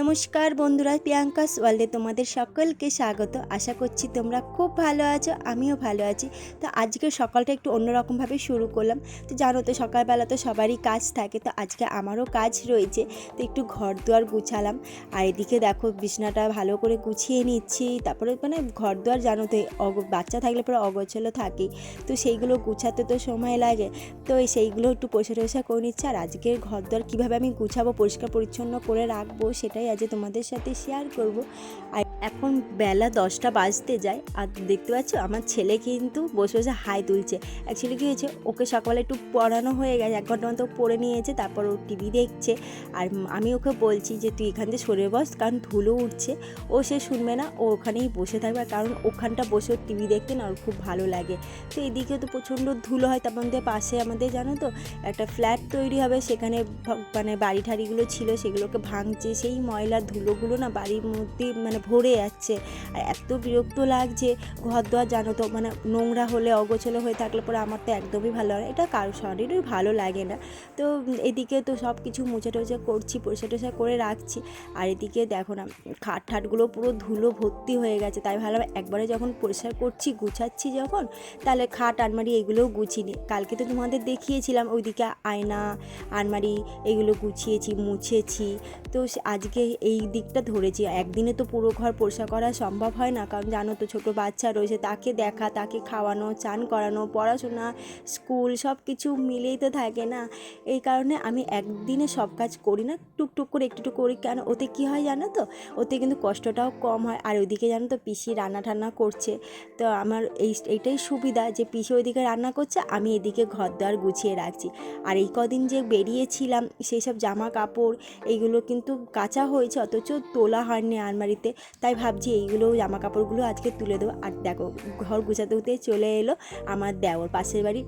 নমস্কার বন্ধুরা প্রিয়াঙ্কাস ওয়ার্ল্ডে তোমাদের সকলকে স্বাগত। আশা করছি তোমরা খুব ভালো আছো, আমিও ভালো আছি। তো আজকে সকালটা একটু অন্যরকমভাবে শুরু করলাম। তো জানো তো, সকালবেলা তো সবারই কাজ থাকে, তো আজকে আমারও কাজ রয়েছে। তো একটু ঘর দুয়ার গুছালাম। আর এদিকে দেখো, বিছনাটা ভালো করে গুছিয়ে নিচ্ছি। তারপরে মানে ঘর দুয়ার জানো তো, অগ, বাচ্চা থাকলে পরে অগোছলো থাকেই। তো সেইগুলো গুছাতে তো সময় লাগে। তো সেইগুলো একটু পরিষ্কার টরিষ্কার করে নিচ্ছি। আর আজকের ঘর দুয়ার কীভাবে আমি গুছাবো, পরিষ্কার পরিচ্ছন্ন করে রাখব, সেটাই আজ তোমাদের সাথে শেয়ার করব। আর এখন বেলা দশটা বাজতে যায় আর দেখতে পাচ্ছ, আমার ছেলে কিন্তু বসে বসে হাই তুলছে। অ্যাকচুয়ালি কী হয়েছে, ওকে সকালে একটু পড়ানো হয়ে গেছে, এক ঘণ্টা মতো পড়ে নিয়েছে, তারপর ও টিভি দেখছে। আর আমি ওকে বলছি যে, তুই এখান থেকে সরে বস, কারণ ধুলো উঠছে। ও সে শুনবে না, ও ওখানেই বসে থাকবে, কারণ ওখানটা বসে ওর টিভি দেখতে না, ওর খুব ভালো লাগে। তো এদিকে তো প্রচণ্ড ধুলো হয়, তারপর আমাদের পাশে আমাদের, জানো তো, একটা ফ্ল্যাট তৈরি হবে, সেখানে মানে বাড়ি ঠাড়িগুলো ছিল, সেগুলোকে ভাঙছে, সেই ময়লা ধুলোগুলো না বাড়ির মধ্যে মানে ভরে যাচ্ছে। আর এত বিরক্ত লাগছে ঘর দোয়ার জানো তো মানে নোংরা হলে, অগোছলো হয়ে থাকলে পরে আমার তো একদমই ভালো লাগে এটা কারও শরীরই ভালো লাগে না। তো এদিকে তো সব কিছু মুছে টুছে করছি, পরিষ্কার টরিষ্কার করে রাখছি। আর এদিকে দেখো না, খাট ঠাটগুলো পুরো ধুলো ভর্তি হয়ে গেছে। তাই ভালো একবারে যখন পরিষ্কার করছি, গুছাচ্ছি যখন, তাহলে খাট, আলমারি এগুলোও গুছিয়ে নিই। কালকে তো তোমাদের দেখিয়েছিলাম, ওইদিকে আয়না, আলমারি এগুলো গুছিয়েছি, মুছেছি। তো আজকে এই দিকটা ধরেছি। একদিনে তো পুরো ঘর পরিষ্কার করা সম্ভব হয় না। কারণ জানো তো, ছোটো বাচ্চা রয়েছে, তাকে দেখা, তাকে খাওয়ানো, চান করানো, পড়াশোনা, স্কুল সব কিছু মিলেই তো থাকে না। এই কারণে আমি একদিনে সব কাজ করি না, টুকটুক করে একটু করি কেন? ওতে কী হয় জানো তো, ওতে কিন্তু কষ্টটাও কম হয়। আর ওইদিকে জানো তো, পিসি রান্না টান্না করছে। তো আমার এই, এইটাই সুবিধা যে পিসি ওইদিকে রান্না করছে, আমি এদিকে ঘর দ্বার গুছিয়ে রাখছি। আর এই কদিন যে বেরিয়েছিলাম, সেই সব জামা কাপড়, এইগুলো কিন্তু কাঁচা হয়েছে, অথচ তোলা হয়নি আলমারিতে। তাই ভাবছি এইগুলো জামা কাপড়গুলো আজকে তুলে দেবো। আর দেখো, ঘর গুছাতে হতে চলে এলো আমার দেওর পাশের বাড়ি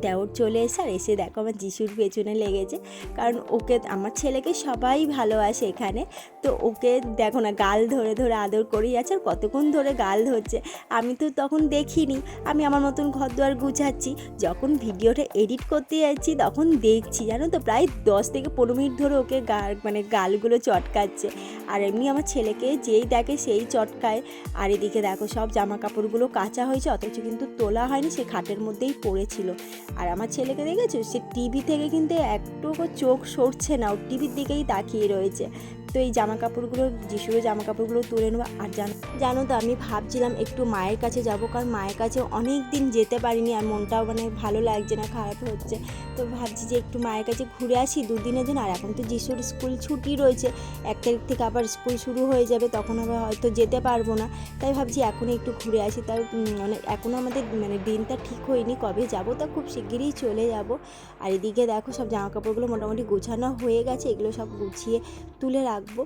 দেওর চলে এসে আর এসে দেখো আমার যিশুর পেছনে লেগেছে। কারণ ওকে, আমার ছেলেকে সবাই ভালোবাসে এখানে। তো ওকে দেখো না, গাল ধরে ধরে আদর করেই যাচ্ছে আর কতক্ষণ ধরে গাল ধরছে। আমি তো তখন দেখিনি। আমি আমার মতন ঘর দুয়ার গুছাচ্ছি। যখন ভিডিওটা এডিট করতে যাচ্ছি, তখন দেখছি। জানো তো, প্রায় দশ থেকে পনেরো মিনিট ধরে ওকে গাল মানে গালগুলো চটকাচ্ছে। আর এমনি আমার ছেলেকে যেই দেখে সেই চটকায়। আর এদিকে দেখো, সব জামা কাপড়গুলো কাঁচা হয়েছে, অথচ কিন্তু তোলা হয়নি, সে খাটের মধ্যেই পড়েছিল। আর আমার ছেলেকে দেখেছ? সে টিভি থেকে কিন্তু একটুকু চোখ সরছে না, ও টিভির দিকেই তাকিয়ে রয়েছে। তো এই জামা কাপড়গুলো যিশুর জামা কাপড়গুলো তুলে নেব। আর জানো জানো তো, আমি ভাবছিলাম একটু মায়ের কাছে যাব, কারণ মায়ের কাছে অনেক দিন যেতে পারিনি আর মনটাও মানে ভালো লাগছে না, খারাপ হচ্ছে। তো ভাবছি যে একটু মায়ের কাছে ঘুরে আসি দুদিনের জন্য। আর এখন তো যিশুর স্কুল ছুটি রয়েছে, এক তারিখ থেকে আবার স্কুল শুরু হয়ে যাবে, তখন আবার হয়তো যেতে পারব না। তাই ভাবছি এখন একটু ঘুরে আসি। তার মানে এখনও আমাদের মানে দিনটা ঠিক হয়নি, কবে যাব তা খুব শিগগিরই চলে যাব। আর এদিকে দেখো সব জামা কাপড়গুলো মোটামুটি গোছানো হয়ে গেছে, এগুলো সব গুছিয়ে তুলে রাখব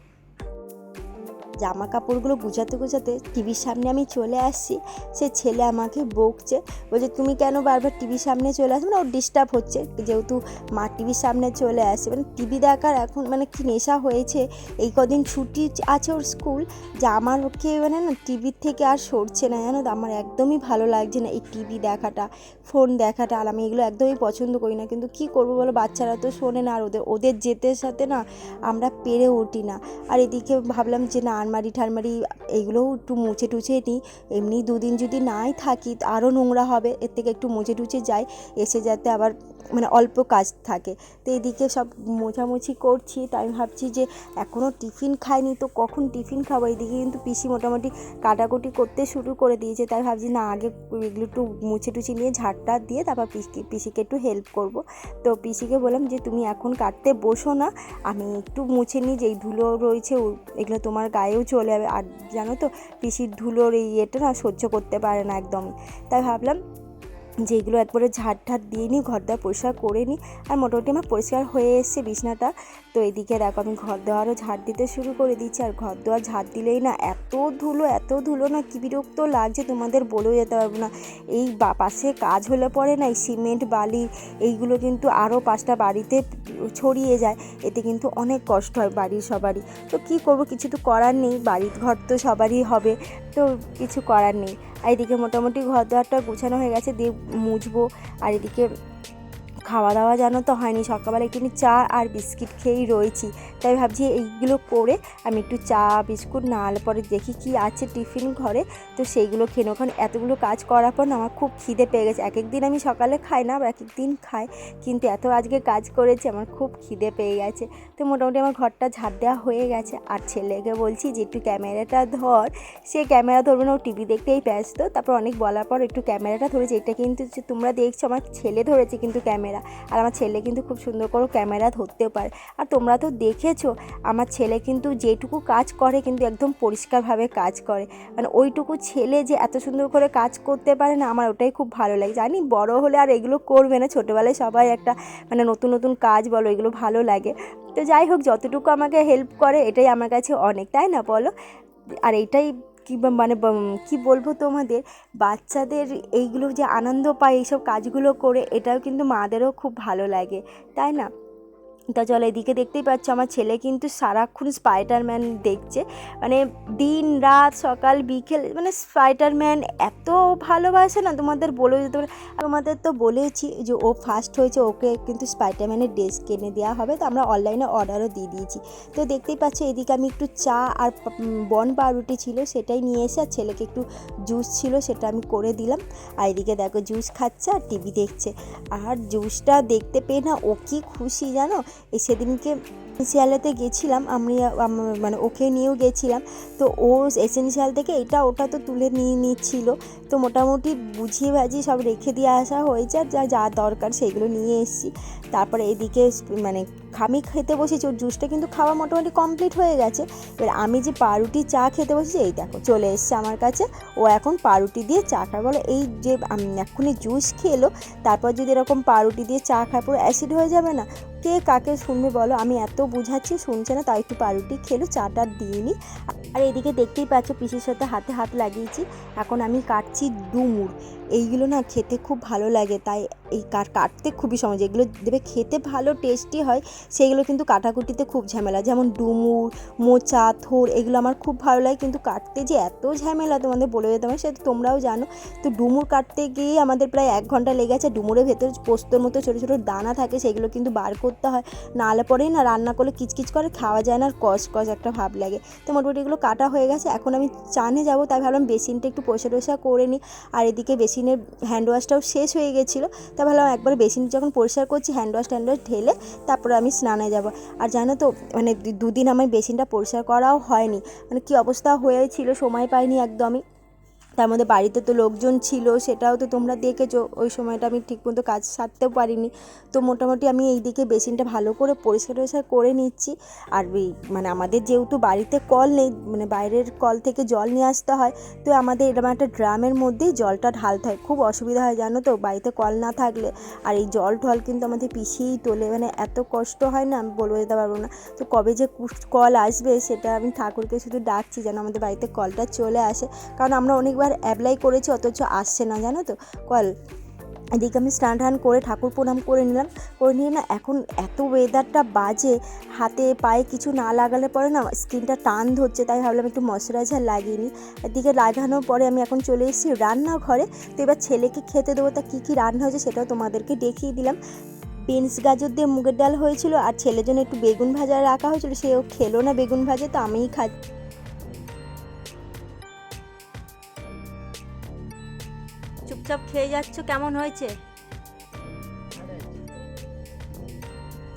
জামা কাপড়গুলো গুছাতে গুছাতে টিভির সামনে আমি চলে আসছি। সে ছেলে আমাকে বকছে, বলছে, তুমি কেন বারবার টিভির সামনে চলে আসবে? না ওর ডিস্টার্ব হচ্ছে, যেহেতু মা টিভির সামনে চলে আসে। মানে টিভি দেখার এখন মানে কি নেশা হয়েছে? এই কদিন ছুটি আছে ওর স্কুল, যে আমার ওকে মানে না টিভির থেকে আর সরছে না, জানো তো? আমার একদমই ভালো লাগছে না এই টিভি দেখাটা, ফোন দেখাটা, আর আমি এগুলো একদমই পছন্দ করি না। কিন্তু কি করব বলো? বাচ্চারা তো শোনে না, আর ওদের ওদের যেতে সাথে না আমরা পেরে উঠি না। আর এদিকে ভাবলাম যে না আলমারি ঠালমারি এইগুলোও একটু মুছে টুছে নিই। এমনি দুদিন যদি নাই থাকি, আরও নোংরা হবে, এর থেকে একটু মুছে টুছে যাই, এসে যাতে আবার মানে অল্প কাজ থাকে। তো এদিকে সব মোছামুছি করছি, তাই আমি ভাবছি যে এখনও টিফিন খাইনি, তো কখন টিফিন খাব? এদিকে কিন্তু পিসি মোটামুটি কাটাকুটি করতে শুরু করে দিয়েছে, তাই ভাবছি না, আগে এগুলো একটু মুছে টুছে নিয়ে ঝাড়টা দিয়ে তারপর পিসি পিসিকে একটু হেল্প করব। তো পিসিকে বললাম যে, তুমি এখন কাটতে বসো না, আমি একটু মুছে নিই, যেই ধুলো রয়েছে এগুলো তোমার গায়েও চলে যাবে। আর জানো তো, পিসির ধুলোর এই ইয়েটা না সহ্য করতে পারে না একদমই। তাই ভাবলাম যে এগুলো একবারে ঝাড় ঠাড় দিয়ে নিই, ঘর দেওয়া পরিষ্কার করে নিই আর মোটামুটি আমার পরিষ্কার হয়ে এসছে বিছনাটা। তো এদিকে দেখো আমি ঘর দেওয়ারও ঝাড় দিতে শুরু করে দিচ্ছি আর ঘর দেওয়া ঝাড় দিলেই না এত ধুলো এত ধুলো না কি বিরক্ত লাগছে তোমাদের বলেও যেতে পারব না। এই বা- পাশে কাজ হলে পরে না এই সিমেন্ট, বালি এইগুলো কিন্তু আরও পাঁচটা বাড়িতে ছড়িয়ে যায়, এতে কিন্তু অনেক কষ্ট হয় বাড়ির সবারই। তো কি করব কিছু তো করার নেই, বাড়ির ঘর তো সবারই হবে, তো কিছু করার নেই। আর এদিকে মোটামুটি ঘর দেওয়ারটা গুছানো হয়ে গেছে, দিয়ে মুছবো আর এদিকে খাওয়া দাওয়া জানো তো হয়নি। সকালবেলা একটুখানি চা আর বিস্কিট খেয়েই রয়েছি। তাই ভাবছি এইগুলো করে আমি একটু চা, বিস্কুট না হলে পরে দেখি কি আছে টিফিন ঘরে। তো সেইগুলো খেয়ে নেব। কারণ এতগুলো কাজ করার পর আমার খুব খিদে পেয়ে গেছে। এক এক দিন আমি সকালে খাই না, আবার এক এক দিন খাই। কিন্তু এত আজকে কাজ করেছি, আমার খুব খিদে পেয়ে গেছে। তো মোটামুটি আমার ঘরটা ঝাড় দেওয়া হয়ে গেছে। আর ছেলেকে বলছি যে, একটু ক্যামেরাটা ধর। সে ক্যামেরা ধরবে না, ও টিভি দেখতেই ব্যস্ত। তারপর অনেক বলার পর একটু ক্যামেরাটা ধরেছে। এটা কিন্তু তোমরা দেখছ, আমার ছেলে ধরেছে কিন্তু ক্যামেরা। আর আমার ছেলে কিন্তু খুব সুন্দর করে ক্যামেরা ধরতেও পারে। আর তোমরা তো দেখেছ, আমার ছেলে কিন্তু যেটুকু কাজ করে কিন্তু একদম পরিষ্কারভাবে কাজ করে। মানে ওইটুকু ছেলে যে এত সুন্দর করে কাজ করতে পারে না, আমার ওটাই খুব ভালো লাগে। জানি বড় হলে আর এগুলো করবে না, ছোটোবেলায় সবাই একটা মানে নতুন নতুন কাজ বলো, এগুলো ভালো লাগে। তো যাই হোক, যতটুকু আমাকে হেল্প করে, এটাই আমার কাছে অনেক, তাই না বলো? আর এইটাই কি মানে কি বলব তোমাদের? বাচ্চাদের এইগুলো যে আনন্দ পায়, এইসব কাজগুলো করে, এটাও কিন্তু মাদেরও খুব ভালো লাগে, তাই না? তা চলো এদিকে দেখতেই পাচ্ছ আমার ছেলে কিন্তু সারাক্ষণ স্পাইডারম্যান দেখছে। মানে দিন, রাত, সকাল, বিকেল মানে স্পাইডারম্যান এত ভালোবাসে না, তোমাদের বলে যেতে পারে। তোমাদের তো বলেছি যে ও ফার্স্ট হয়েছে, ওকে কিন্তু স্পাইডারম্যানের ড্রেস কিনে দেওয়া হবে, তো আমরা অনলাইনে অর্ডারও দিয়ে দিয়েছি। তো দেখতেই পাচ্ছ এদিকে আমি একটু চা আর বন পাউরুটি ছিল, সেটাই নিয়ে এসে আর ছেলেকে একটু জুস ছিল, সেটা আমি করে দিলাম। আর এদিকে দেখো জুস খাচ্ছে আর টিভি দেখছে। আর জুসটা দেখতে পেয়ে না ও কি খুশি জানো? সেদিনকে এসেন্সিয়ালেতে গেছিলাম, আমি মানে ওকে নিয়েও গেছিলাম। তো ও এসেন্সিয়াল থেকে এটা ওটা তো তুলে নিয়ে নিচ্ছিল। তো মোটামুটি বুঝিয়ে বাজিয়ে সব রেখে দিয়ে আসা হয়েছে, যা যা দরকার সেগুলো নিয়ে এসেছি। তারপরে এদিকে মানে আমি খেতে বসেছি, ওর জুসটা কিন্তু খাওয়া মোটামুটি কমপ্লিট হয়ে গেছে। এবার আমি যে পাউরুটি চা খেতে বসেছি, এই দেখো চলে এসছে আমার কাছে। ও এখন পাউরুটি দিয়ে চা খায়। বলো, এই যে এক্ষুনি জুস খেলো, তারপর যদি এরকম পাউরুটি দিয়ে চা খায়, পুরো অ্যাসিড হয়ে যাবে না? কে কাকে শুনবে বলো? আমি এত বুঝাচ্ছি, শুনছে না তাই একটু পাউরুটি খেলো, চাটা নিই আর এদিকে দেখতেই পাচ্ছ পিসির সাথে হাতে হাত লাগিয়েছি। এখন আমি কাটছি ডুমুর। এইগুলো না খেতে খুব ভালো লাগে, তাই এই কাটতে খুবই সহজ এগুলো দেবে খেতে ভালো টেস্টি হয়, সেগুলো কিন্তু কাটাকুটিতে খুব ঝামেলা। যেমন ডুমুর, মোচা থোর এগুলো আমার খুব ভালো লাগে। কিন্তু কাটতে যে এত ঝামেলা তোমাদের বলে যেতে হবে, সেটা তোমরাও জানো। তো ডুমুর কাটতে গিয়ে আমাদের প্রায় এক ঘণ্টা লেগেছে ডুমুরের ভেতর পোস্তর মতো ছোটো ছোটো দানা থাকে, সেগুলো কিন্তু বার করতে হয়। নাহলে পরেই না রান্না করলে কিচকিচ করে, খাওয়া যায় না আর কষ কষ একটা ভাব লাগে। তো মোটামুটি এগুলো কাটা হয়ে গেছে। এখন আমি চানে যাব, তাই ভাবলাম বেসিনটা একটু পয়সা টয়সা করে নিই। আর এদিকে বেসিনের হ্যান্ড ওয়াশটাও শেষ হয়ে গেছিল। তা ভাবলাম একবার বেসিন যখন পরিষ্কার করছি হ্যান্ড ওয়াশ ট্যান্ড ওয়াশ ঢেলে তারপরে আমি স্নানে যাব। আর জানো তো মানে দুদিন আমার বেসিনটা পরিষ্কার করাও হয়নি। মানে কী অবস্থা হয়েছিল, সময় পাইনি একদমই। তার মধ্যে বাড়িতে তো লোকজন ছিল, সেটাও তো তোমরা দেখেছ। ওই সময়টা আমি ঠিকমতো কাজ সারতেও পারিনি। তো মোটামুটি আমি এই দিকে বেসিনটা ভালো করে পরিষ্কার টরিষ্কার করে নিচ্ছি। আর মানে আমাদের যেহেতু বাড়িতে কল নেই মানে বাইরের কল থেকে জল নিয়ে আসতে হয়, তো আমাদের এরকম একটা ড্রামের মধ্যেই জলটা ঢালতে হয়। খুব অসুবিধা হয়, জানো তো, বাড়িতে কল না থাকলে। আর এই জল ঢল কিন্তু আমাদের পিছিয়েই তোলে মানে এত কষ্ট হয় না, আমি বলব যেতে পারব না। তো কবে যে কল আসবে, সেটা আমি ঠাকুরকে শুধু ডাকছি যেন আমাদের বাড়িতে কলটা চলে আসে। কারণ আমরা অনেকবার অ্যাপ্লাই করেছি, অথচ আসছে না, জানো তো? কল। এদিকে আমি স্নান টান করে ঠাকুর প্রণাম করে নিলাম। করে নিয়ে না এখন এত ওয়েদারটা বাজে, হাতে পায়ে কিছু না লাগালে পরে না স্কিনটা টান ধরছে, তাই ভাবলাম একটু ময়শ্চারাইজার লাগিয়ে নিই। এদিকে লাগানোর পরে আমি এখন চলে এসেছি রান্নাঘরে। তো এবার ছেলেকে খেতে দেবো, তা কী কী রান্না হয়েছে সেটাও তোমাদেরকে দেখিয়ে দিলাম। বিনস গাজর দিয়ে মুগের ডাল হয়েছিল, আর ছেলের জন্য একটু বেগুন ভাজা রাখা হয়েছিল, সেও খেলো না বেগুন ভাজা, তো আমিই খাচ্ছি। চুপচাপ খেয়ে যাচ্ছ কেমন হয়েছে?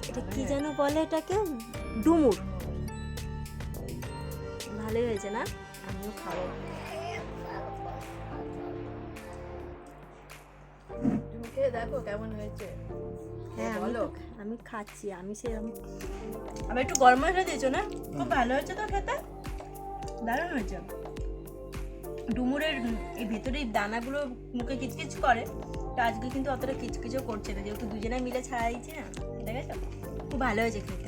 এটা কি যেন বলে এটাকে? ডুমুর। ভালোই হয়েছে না? আমিও খাব। দেখো কেমন হয়েছে। হ্যাঁ আমি বলো। আমি খাচ্ছি আমি সেরকম আবার একটু গরম মশলা দিয়েছ না? খুব ভালো হয়েছে তো খেতে? দারুণ হয়েছে। ডুমুরের উম, এই ভেতরে দানাগুলো মুখে কিচকিচ করে তো আজকে কিন্তু অতটা কিচকিচও করছে না। যেহেতু দুজনে মিলে ছাড়া দিয়েছি না আছে? খুব ভালো হয়েছে খেতে।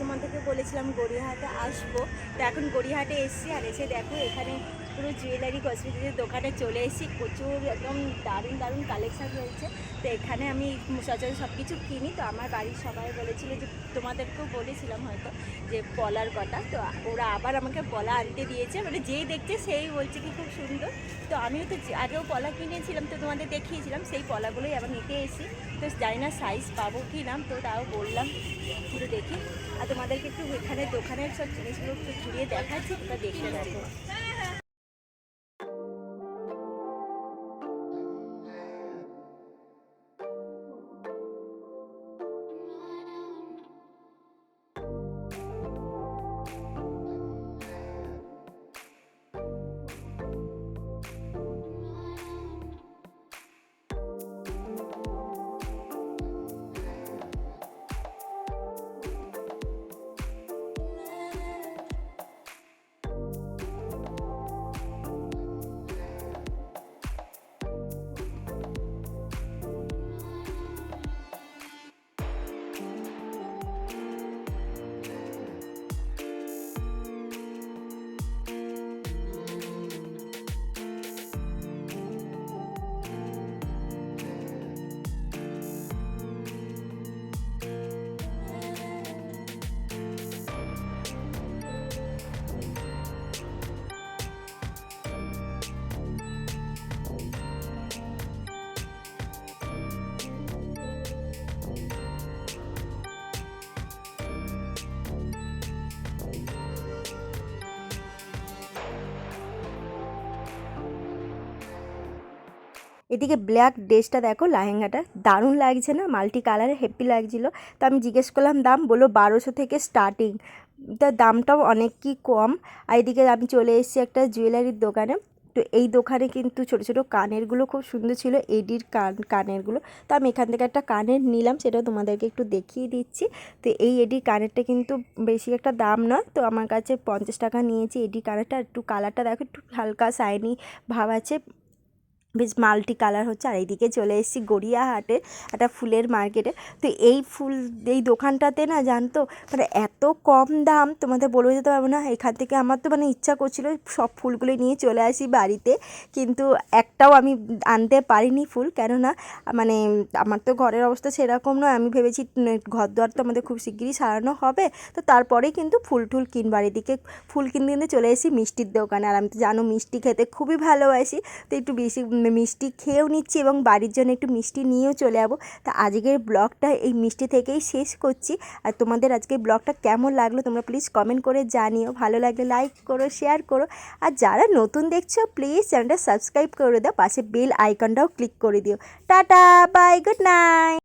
তোমাদেরকে বলেছিলাম গড়িয়াহাটে আসব। তো এখন গড়িয়াহাটে এসেছি আর এসে দেখো এখানে পুরো জুয়েলারি কসমেটিক্সের দোকানে চলে এসেছি। প্রচুর একদম দারুণ দারুণ কালেকশান রয়েছে। তো এখানে আমি সচরাচর সব কিছু কিনি। তো আমার বাড়ির সবাই বলেছিল যে, তোমাদেরকেও বলেছিলাম হয়তো যে, পলার কথা তো ওরা আবার আমাকে বলা আনতে দিয়েছে। মানে যেই দেখছে সেই বলছে কি খুব সুন্দর। তো আমিও তো আগেও পলা কিনেছিলাম, তো তোমাদের দেখিয়েছিলাম। সেই পলাগুলোই আবার নিতে এসেছি। তো জানি না সাইজ পাবো কি নাম তো তাও বললাম একটু দেখি। আর তোমাদেরকে একটু এখানে দোকানের সব জিনিসগুলো একটু ঘুরিয়ে দেখাচ্ছি তোমরা দেখতে দেখো এদিকে ব্ল্যাক ড্রেসটা দেখো, লেহেঙ্গাটা। দারুণ লাগছে না? মাল্টি কালারে হেপি লাগছিল। তো আমি জিজ্ঞেস করলাম, দাম? বলল, বারোশো থেকে স্টার্টিং তার দামটাও অনেক কি কম। আর এদিকে আমি চলে এসেছি একটা জুয়েলারির দোকানে। তো এই দোকানে কিন্তু ছোটো ছোটো কানেরগুলো খুব সুন্দর ছিল, এডির কান কানেরগুলো। তো আমি এখান থেকে একটা কানের নিলাম, সেটাও তোমাদেরকে একটু দেখিয়ে দিচ্ছি। তো এই এডির কানেরটা কিন্তু বেশি একটা দাম নয়। তো আমার কাছে পঞ্চাশ টাকা নিয়েছি এডি কানেরটা। একটু কালারটা দেখো, একটু হালকা শাইনি ভাব আছে। বেশ মাল্টি কালার হচ্ছে। আর এইদিকে চলে এসেছি গড়িয়াহাটে একটা ফুলের মার্কেটে। তো এই ফুল, এই দোকানটাতে না জানতো? মানে এত কম দাম, তোমাদের বলে যেতে পারব না এখান থেকে আমার তো মানে ইচ্ছা করছিল সব ফুলগুলো নিয়ে চলে আসি বাড়িতে। কিন্তু একটাও আমি আনতে পারিনি ফুল। কেননা মানে আমার তো ঘরের অবস্থা সেরকম নয়। আমি ভেবেছি ঘর দুয়ার তো আমাদের খুব শিগগিরই সারানো হবে। তো তারপরেই কিন্তু ফুল টুল কিনবার। এদিকে ফুল কিনতে কিনতে চলে এসেছি মিষ্টির দোকানে। আর আমি তো জানো মিষ্টি খেতে খুবই ভালোবাসি। তো একটু বেশি মিষ্টি খেয়েও নিচ্ছি এবং বাড়ির জন্য একটু মিষ্টি নিয়েও চলে যাব। তা আজকের ব্লগটা এই মিষ্টি থেকেই শেষ করছি। আর তোমাদের আজকের ব্লগটা কেমন লাগল তোমরা প্লিজ কমেন্ট করে জানিও। ভালো লাগলে লাইক করো শেয়ার করো। আর যারা নতুন দেখছ প্লিজ চ্যানেলটা সাবস্ক্রাইব করে দাও। পাশে বেল আইকনটাও ক্লিক করে দিও। Tata bye good night